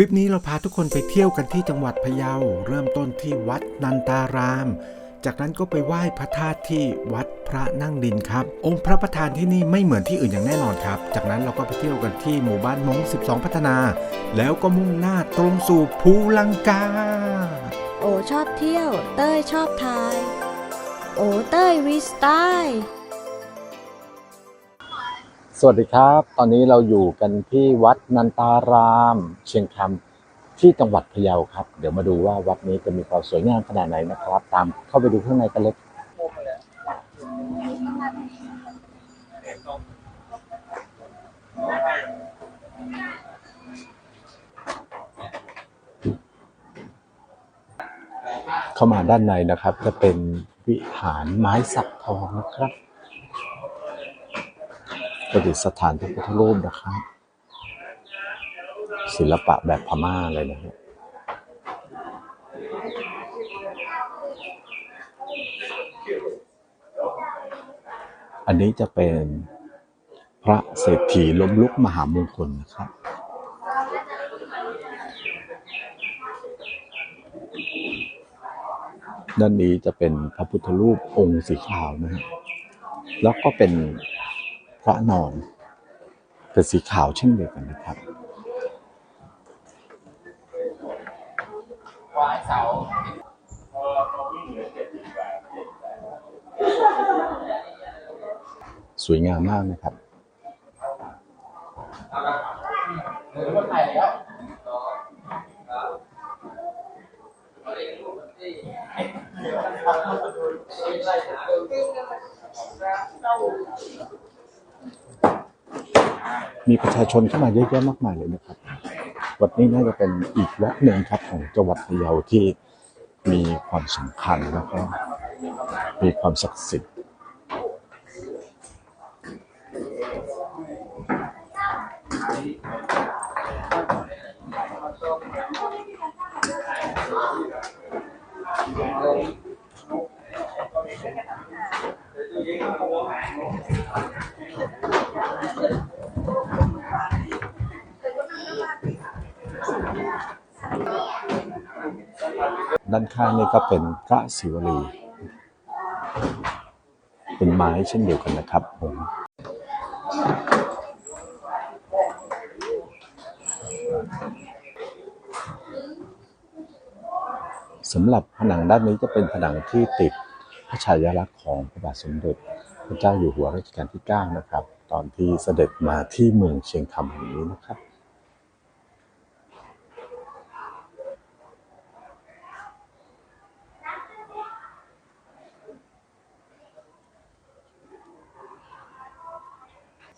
ลิปนี้เราพาทุกคนไปเที่ยวกันที่จังหวัดพะเยา เริ่มต้นที่วัดนันตาราม จากนั้นก็ไปไหว้พระธาตุที่วัดพระนั่งดินครับ องค์พระประธานที่นี่ไม่เหมือนที่อื่นอย่างแน่นอนครับ จากนั้นเราก็ไปเที่ยวกันที่หมู่บ้านมง 12 พัฒนา แล้วก็มุ่งหน้าตรงสู่ภูลังกา โอชอบเที่ยว เต้ยชอบทาย โอเต้ยวีสไตล์ สวัสดีครับ ตอนนี้เราอยู่กันที่วัดนันตาราม เชียงคำที่จังหวัดพะเยาครับ เดี๋ยวมาดูว่าวัดนี้จะมีความสวยงามขนาดไหนนะครับ ตามเข้าไปดูข้างในกันเลยเข้ามาด้านในนะครับ จะเป็นวิหารไม้สักทองนะครับ ประดิษฐานพระพุทธรูปนะครับ ศิลปะแบบพม่าเลยนะครับอันนี้จะเป็นพระเศรษฐีล้มลุกมหามงคลนะครับ ด้านนี้จะเป็นพระพุทธรูปองค์สีขาวนะฮะแล้วก็เป็น พระนอนเป็นสีขาวเช่นเดียวกันนะครับสวยงามมากนะครับ มีประชาชนเข้ามาเยอะแยะมากมายเลยนะครับ วัดนี้น่าจะเป็นอีกวัดหนึ่งครับของจังหวัดพะเยาที่มีความสำคัญแล้วก็มีความศักดิ์สิทธิ์ ด้าน ข้างนี่ก็เป็นพระศิวลี เป็นไม้เช่นเดียวกันนะครับผมสำหรับผนังด้านนี้จะเป็นผนังที่ติดพระฉายาลักษณ์ของพระบาทสมเด็จพระเจ้าอยู่หัวรัชกาลที่ 9 นะครับ ตอนที่เสด็จมาที่เมืองเชียงคำแห่งนี้นะครับ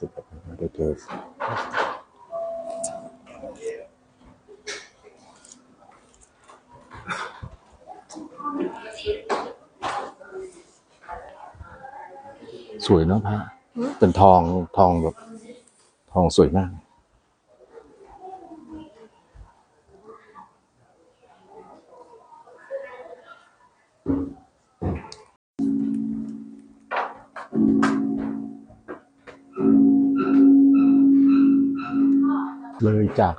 สุดยอ ดมากเลยเธอสวยเนาะพระเป็นทองทองแบบ ทองสวยมาก เลยจาก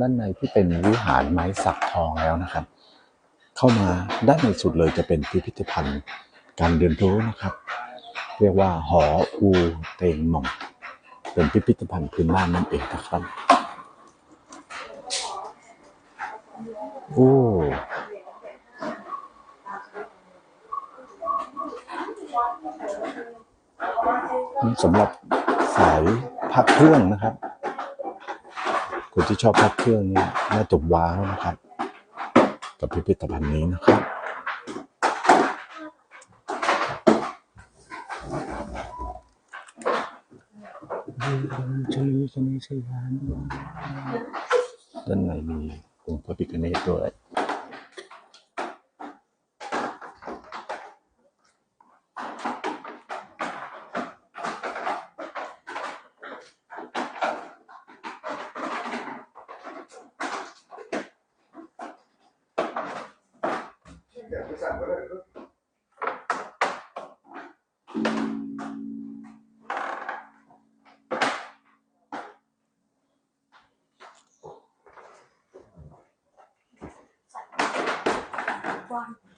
ด้านในที่เป็นวิหารไม้สักทองแล้วนะครับ เข้ามาด้านในสุดเลยจะเป็นพิพิธภัณฑ์การเรียนรู้นะครับ เรียกว่าหออูเตงหม่อง เป็นพิพิธภัณฑ์พื้นบ้านนั่นเองนะครับโอ้สำหรับสายพักเครื่องนะครับ คนที่ชอบพักเครื่องนี่น่าจะว้าวนะครับ กับพิพิธภัณฑ์นี้นะครับด้านในมีองค์พระพิฆเนศด้วย one.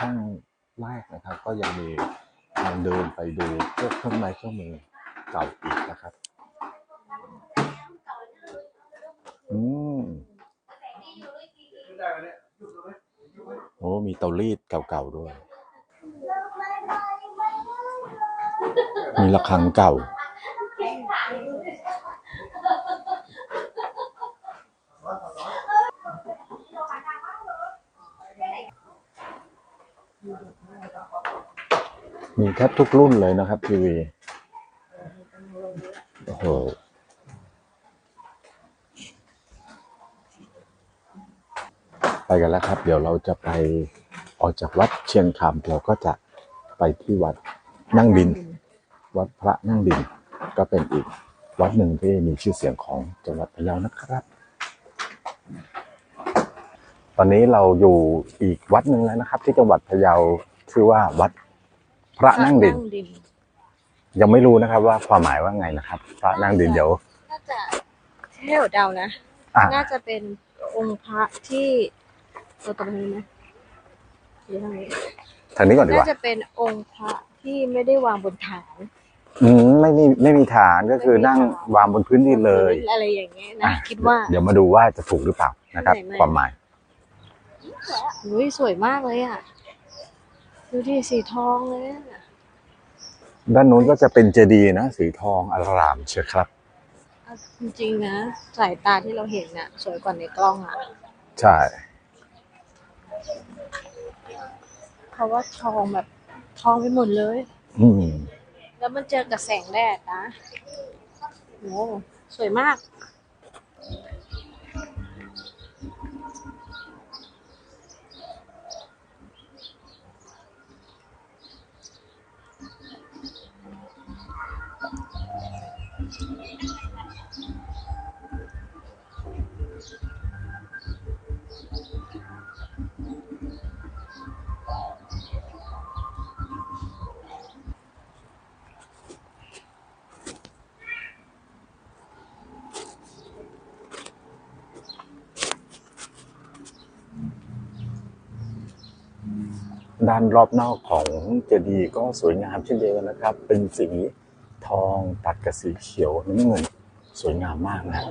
ห้องแรกนะครับ ก็ยังมีทางเดินไปดูพวกเครื่องไม้เครื่องมือเก่าอีกนะครับ อืมโอ้มีเตารีดเก่าๆด้วย มีระฆังเก่า ทบทุกรุ่นเลยนะครับ ทีวีโอ้โหไปกันแล้วครับ เดี๋ยวเราจะไปออกจากวัดเชียงคำเราก็จะไปที่วัดนั่งดิน วัดพระนั่งดิน ก็เป็นอีกวัดหนึ่งที่มีชื่อเสียงของจังหวัดพะเยานะครับ ตอนนี้เราอยู่อีกวัดหนึ่งแล้วนะครับ ที่จังหวัดพะเยาชื่อว่าวัด พระนั่งดิน ยังไม่รู้นะครับ ว่าความหมายว่าไงนะครับ พระนั่งดินเดี๋ยวน่าจะเที่ยวเดานะ อะน่าจะเป็นองค์พระที่เราตรงนี้ไหมหรือทางนี้ทางนี้ก่อนดีกน่าว่า จะเป็นองค์พระที่ไม่ได้วางบนฐานอืมไม่มีไม่มีฐานก็คือนั่งวางบนพื้นดินเลยอะไรอย่างเงี้ยนะอะคิดว่า เดี๋ยวมาดูว่าจะถูกหรือเปล่านะครับไม่ไม่ความหมาย อุ้ยสวยมากเลยอะ ดูที่สีทองเลยอะด้านนู้นก็จะเป็นเจดีย์นะ สีทองอารามเชียวครับ เอาจริงๆนะสายตาที่เราเห็นน่ะ สวยกว่าในกล้องอะ ใช่ เพราะว่าทองแบบทองไปหมดเลย อืม แล้วมันเจอกับแสงแดดนะโอ้สวยมาก ด้านรอบนอกของเจดีย์ก็สวยงามเช่นเดียวกันนะครับ เป็นสีทองตัดกับสีเขียวน้ำเงินสวยงามมากนะ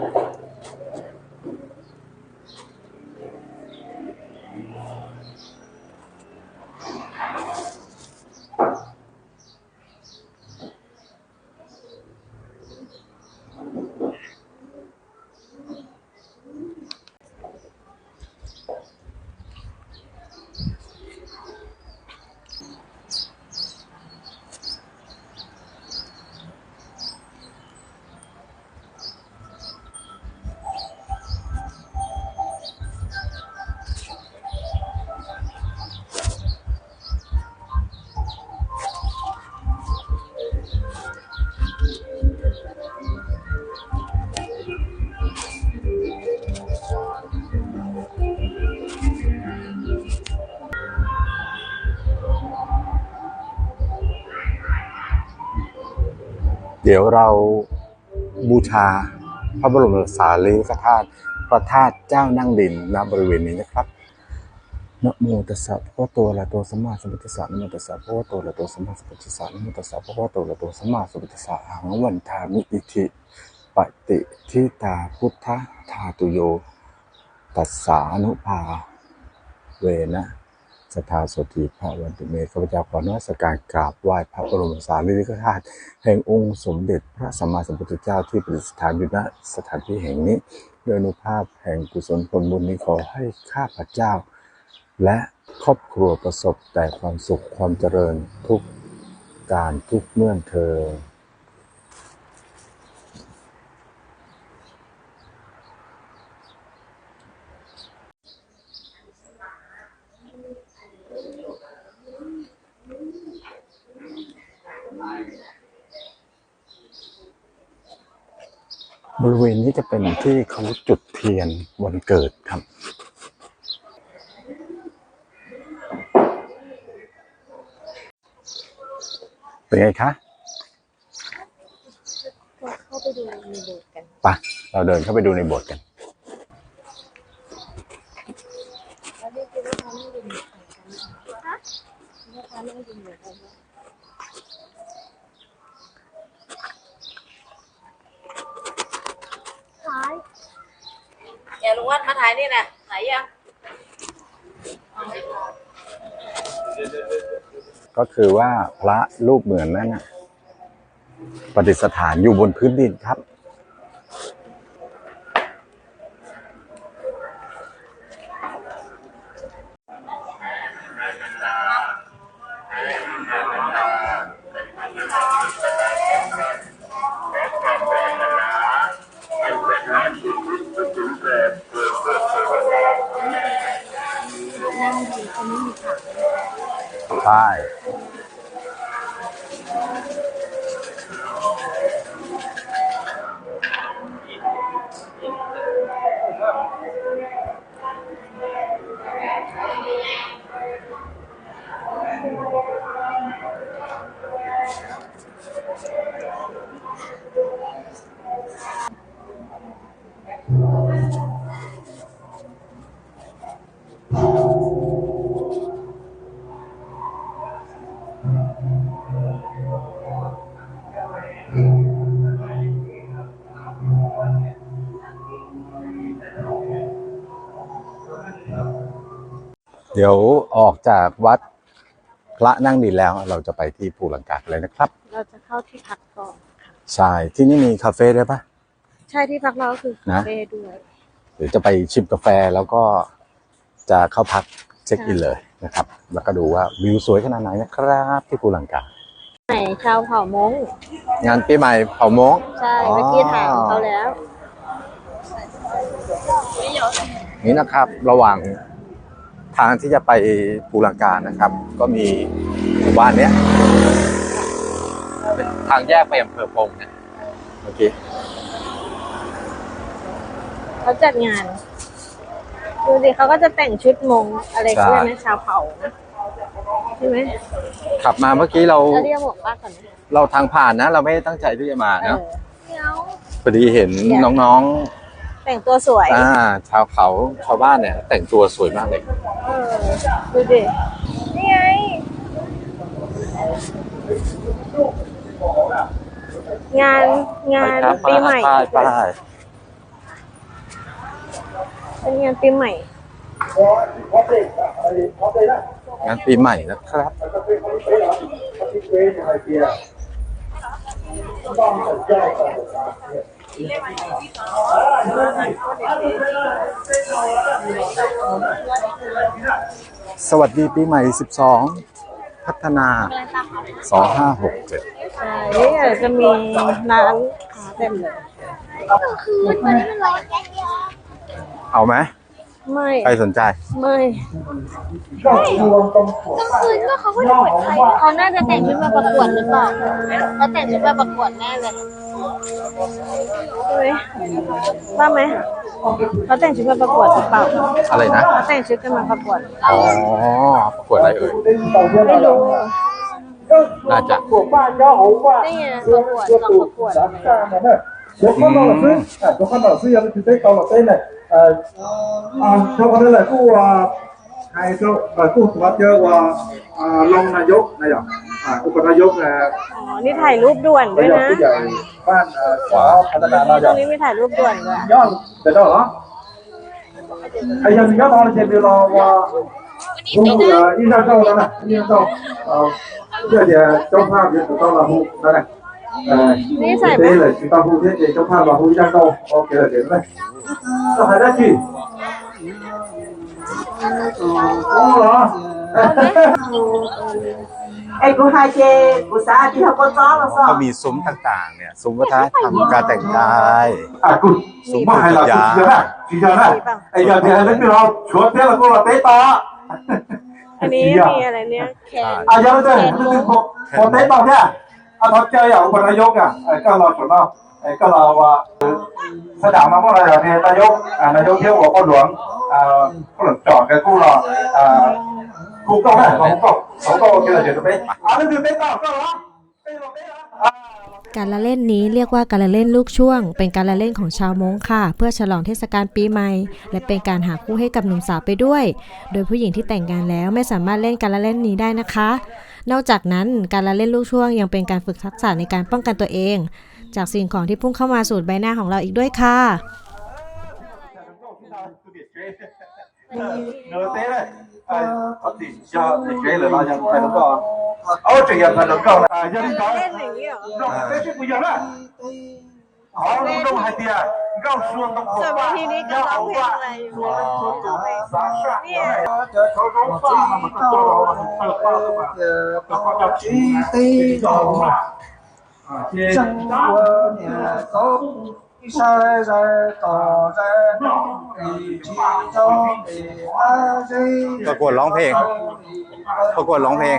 ดี๋ยวเราบูชาพระบรมสารีริกธาตุพระธาตุเจ้านั่งดินณบริเวณนี้นะครับนะโมตัสสะพระวะโตอะระหะโตสัมมาสัมพุทธัสสะนะโมตัสสะพระวะโตอะระหะโตสัมมาสัมพุทธัสสะนะโมตัสสะพระวะโตอะระหะโตสัมมาสัมพุทธัสสะหังวันทามิอิทิปฏิทิตาพุทธธาตุโย ตัสสานุภาเวนะ สทาสติพระวันติเมข้าพเจ้าขอนมัสการกราบไหว้พระบรมสารีริกธาตุแห่งองค์สมเด็จพระสัมมาสัมพุทธเจ้าที่ประดิษฐานอยู่ณสถานที่แห่งนี้ด้วยอนุภาพแห่งกุศลผลบุญนี้ขอให้ข้าพเจ้า และครอบครัวประสบแต่ความสุขความเจริญทุกการทุกเมื่อเธอ บริเวณนี้จะเป็นที่เขาจุดเทียนวันเกิดครับเป็นไงคะเข้าไปดูในโบสถ์กันไปะเราเดินเข้าไปดูในโบสถ์กัน แล้วนี่คือลูกค้านั่งดื่มอยู่กันฮะลูกค้านั่งดื่มอยู่กันท้าย อย่า ลุงวัดมาถ่ายนี่นะถ่ายยังก็คือว่าพระรูปเหมือนนั้นน่ะปฏิสถานอยู่บนพื้นดินครับ ดี๋ยวออกจากวัดพระนั่งดินแล้วเราจะไปที่ภูลังกาเลยนะครับ เราจะเข้าที่พักก่อนค่ะใช่ที่นี่มีคาเฟ่ด้วยปะใช่ที่พักเราก็คือคานะเฟ่ด้วยหรือจะไปชิมกาแฟแล้วก็จะเข้าพักเช็คอินเลยนะครับ แล้วก็ดูว่าวิวสวยขนาดไหนนะครับที่ภูลังกาไหนชาวเผ่ามงงานปีใหม่เผามงใช่อ๋อเมื่อกี้ถามเขาแล้ว นี่นะครับระหว่าง ทางที่จะไปภูลังกานะครับ ก็มีหมู่บ้านเนี้ยเป็นทางแยกไปอำเภอปงเนี่ยเมื่อกี้เขาจัดงานดูสิเขาก็จะแต่งชุดมงอะไรก็ได้นะชาวเผ่านะใช่ไหมขับมาเมื่อกี้เราเราเรียกหมวกป้าก่อนนะเราทางผ่านนะ เราไม่ได้ตั้งใจที่จะมาเอเนาะอเดี๋ยวพอดีเห็นเนี่ยน้อง แต่งตัวสวยๆอ่า ชาวเขาชาวบ้านเนี่ย แต่งตัวสวยมากเลย เออ ดูดิ นี่ไง งานงานครับปีใหม่ไปไปไปเป็นงานปีใหม่ งานปีใหม่นะครับ สวัสดีปีใหม่ 12 พัฒนา 2567ใช่นี่อาจจะมีร้านค้าเต็มเลยเอาไหมไม่ใครสนใจ ไม่กลางคืนก็เขาก็จะเปิดไฟเขาน่าจะแต่งชุดมาประกวดหรือเปล่าเขาแต่งชุดมาประกวดแน่เลย ใช่ไหว่าไหมเขาแต่งชุดมาประกวดหรือเปล่าอะไรนะ เขาแต่งชุดกันมาประกวด อ๋อประกวดอะไรเอ่ย ไม่รู้น่าจะ นี่ไงประกวดลองประกวดอะไรอย่างเงี้ยอ건나왔어 요? 아, 조건 나왔어 요? 여기 그때 나왔어 요? 아, 저번에 라이프와 가에서 라이프도งนายกนายก. อุปนายกนะอ๋อ นี่ถ่ายรูปด่วนด้วยนะ ผู้ใหญ่บ้านขวาพัฒนาราตรยองงนี้มีถ่ายรูปด่วนด้วย ยอดเดี๋ยวเหรอไอ้ยังมียอดรอเจมิรอว่าผู้เอ่ออีสานเจ้าแล้วนะอีสานเจ้าเออเพื่อจะเจ้าภาพอต้องราหูนั่นแหละเออนี่ใส่ไหมเจ้เลยต้องหูเต้เจ้าภาพราหูอีสานเจ้าโอเคเลยเดี๋ยวไปสหายได้จีโอ้โหเหรอ ไอ้กูไฮเเจกูสาที่เขาก็จ้อมซ้อมก็มีสมต่างๆ เนี่ยสมวัฒนธรรมการแต่งกายสมะกูซุ้มมาให้เราสีเดียวนะสีเดียวะไอ้ยางเดียวนั่นคือเราชวนเพื่อเราพวกเราเตะต่ออันนี้มีอะไรเนี่ยแขนอะยังไม่เจอนึกถึงผมผมเตะต่อเนี่ยเอาท็อปเจออย่างอุปนายกอะไอ้ก็เราส่วนนอกไอ้ก็เราว่าสนามมาพวกไรเนี่ยนายกนายกเที่ยวหัวข้อหลวงอ่าหลวงจอดกันพวเราอ่า กู้ก็ได้ของก็ของก็โอเคเลยเดี๋ยวจะไปอ่าแล้วเดี๋ยวไปต่อก็เหรอไปหรอไปหรออ่า การละเล่นนี้เรียกว่าการละเล่นลูกช่วง เป็นการละเล่นของชาวม้งค่ะ เพื่อฉลองเทศกาลปีใหม่ และเป็นการหาคู่ให้กับหนุ่มสาวไปด้วย โดยผู้หญิงที่แต่งงานแล้วไม่สามารถเล่นการละเล่นนี้ได้นะคะ นอกจากนั้นการละเล่นลูกช่วง ยังเป็นการฝึกทักษะในการป้องกันตัวเอง จากสิ่งของที่พุ่งเข้ามาสู่ใบหน้าของเราอีกด้วยค่ะ nó thế này có thì cho thì cái là bao nhiêu phải đúng không ô chị em phải đúng không à gia đình có rồi thế đó họ luôn đông hai tia gao xuống đông khổ ba nhau khổ ba xuống lên xuống tù sáng sáng này có rốn ba mà mình tôi bảo là phải ba cơ mà có đọc chí tí đồ chẳng qua nhà có 塞在倒在里其中比阿西ประกวดร้องเพลง ประกวดร้องเพลง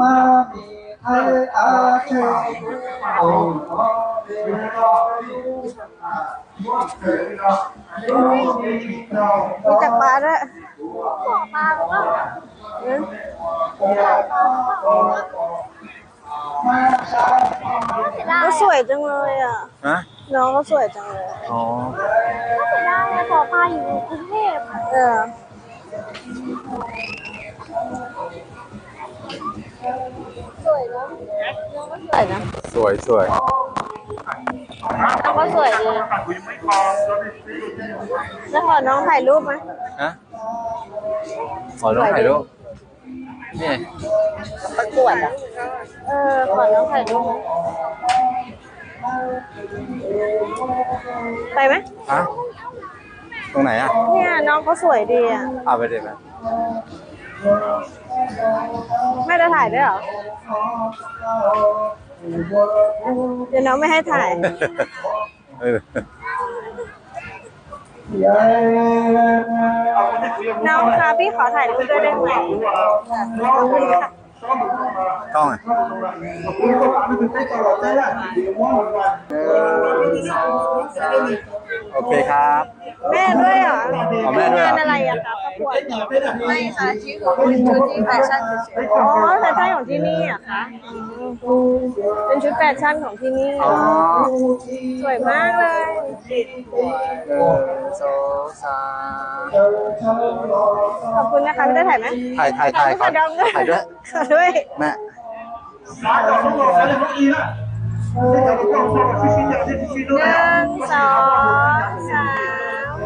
มามีไทยอาเชโอ้โหรู้จักปลาด้วยปลาปลา ก็สวยจังเลยอะ ฮะ น้องก็สวยจังเลย อ๋อได้ขอปลาอยู่กรุงเทพเออ สวยนะน้องก็สวยนะสวยสวยน้องก็สวยดีแล้วขอน้องถ่ายรูปไหมฮะขอร้องถ่ายรูป นี่ประกวดอะเออขอน้องถ่ายรูปไหมไปไหมฮะตรงไหนอะ เนี่ยน้องเขาสวยดีอะเอาไปเด็ดไหมแม่จะถ่ายด้วยเหรอ เดี๋ยวน้องไม่ให้ถ่าย เออ น้องคะพี่ขอถ่ายรูปด้วยได้ไหมขอบคุณค่ะ กล้องอะโอเคครับ แม่ด้วยเหรอเอาแม่ด้วยเหรองานอะไรอะคะประกวดไม่ค่ะชื่อเป็นชุดที่แฟชั่นเฉยอ๋อแฟชั่นของที่นี่เหรอะคะเป็นชุดแฟชั่นของที่นี่ อ๋อสวยมากเลยสองสามขอบคุณนะคะพี่ได้ถ่ายไหมถ่ายถ่ายถ่ายขอดมด้วยถ่ายด้วย ขอด้ด้วยแม่หนึ่งสองสาม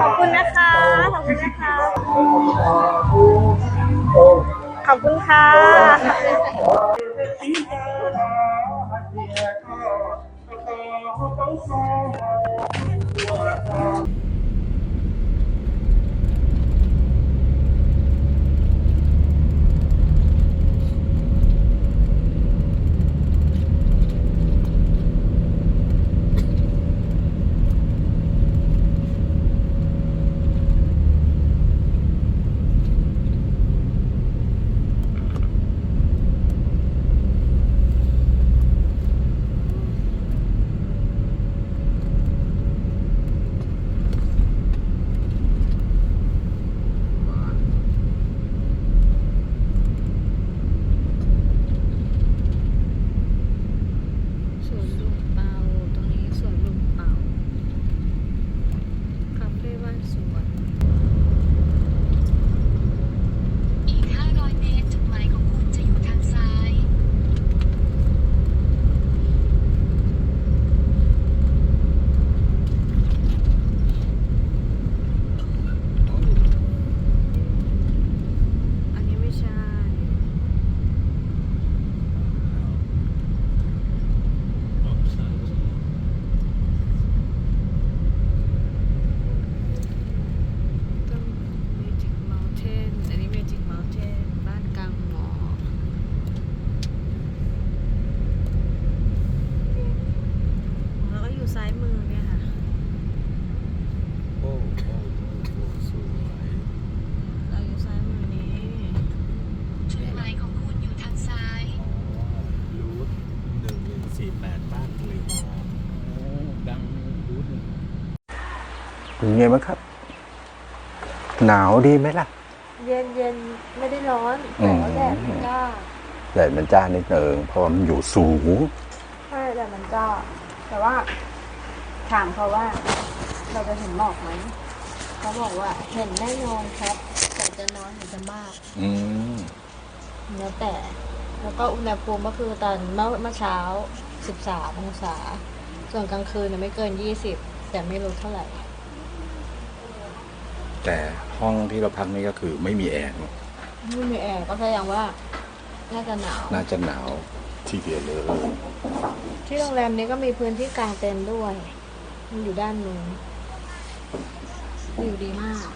ขอบคุณนะคะ ขอบคุณนะคะ ขอบคุณค่ะ เป็นไงบ้างครับ หนาวดีไหมล่ะ เย็นเย็นไม่ได้ร้อนอืแต่มว่าแดดมันจ้าแดดมันจ้านิดนึงเพราะว่ามันอยู่สูงใช่แดดมันจ้าแต่ว่า ถามเขาว่า เราจะเห็นหมอกไหมเขาบอกว่าเห็นแน่นอนครับแต่จะน้อยหรือจะมาก อืมแล้วแต่ แล้วก็อุณหภูมิก็คือตอนเมื่อเมื่อเช้า13องศา ส่วนกลางคืนเนี่ยไม่เกิน20แต่ไม่รู้เท่าไหร่ แต่ห้องที่เราพักนี่ก็คือไม่มีแอร์ไม่มีแอร์ก็แสดงว่า น่าจะหนาว น่าจะหนาวที่เดียวเลยที่โรงแรมนี้ก็มีพื้นที่กางเต็นท์ด้วย มันอยู่ด้านนู้นวิวดีมาก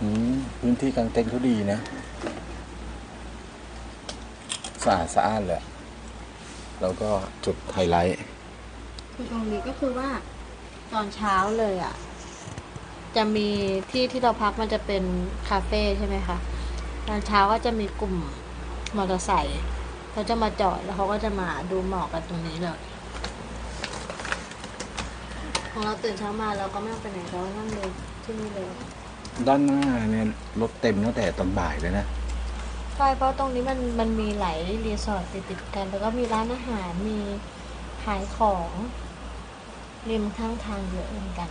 อืมพื้นที่กางเต็นท์เขาดีนะสะอาดสะอ้านเลยอะแล้วก็จุดไฮไลท์คือตรงนี้ก็คือว่า ตอนเช้าเลยอะ จะมีที่ที่เราพักมันจะเป็นคาเฟ่ใช่ไหมคะตอนเช้าก็จะมีกลุ่มมอเตอร์ไซค์เขาจะมาจอดแล้วเขาก็จะมาดูหมอกกันตรงนี้เลยของเราตื่นเช้ามาเราก็ไม่ต้องไปไหนเราก็นั่งเดินที่นี่เลยด้านหน้าเนี่ยรถเต็มตั้งแต่ตอนบ่ายเลยนะ ใช่เพราะตรงนี้มันมันมีหลายรีสอร์ทติดติดๆกัน แล้วก็มีร้านอาหารมีขายของริมข้างทางเยอะเหมือนกัน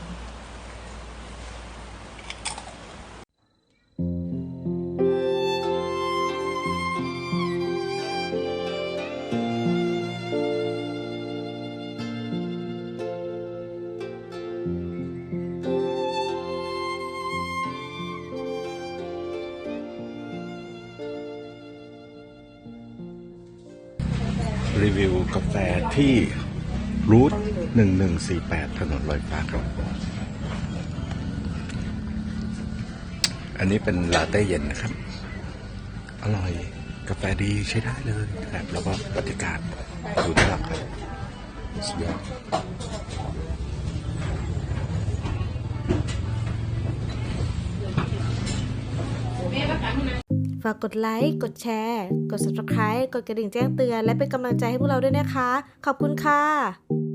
รีวิวกาแฟที่รูท1148 ถนนลอยฟ้าครับ อันนี้เป็นลาเต้เย็นนะครับ อร่อยกาแฟดีใช้ได้เลยนะครับแล้วก็บรรยากาศดูน่ารักครับสุดยอดากกดไลค์ กดแชร์ กด subscribe กดกระดิ่งแจ้งเตือน และเป็นกำลังใจให้พวกเราด้วยนะคะ ขอบคุณค่ะ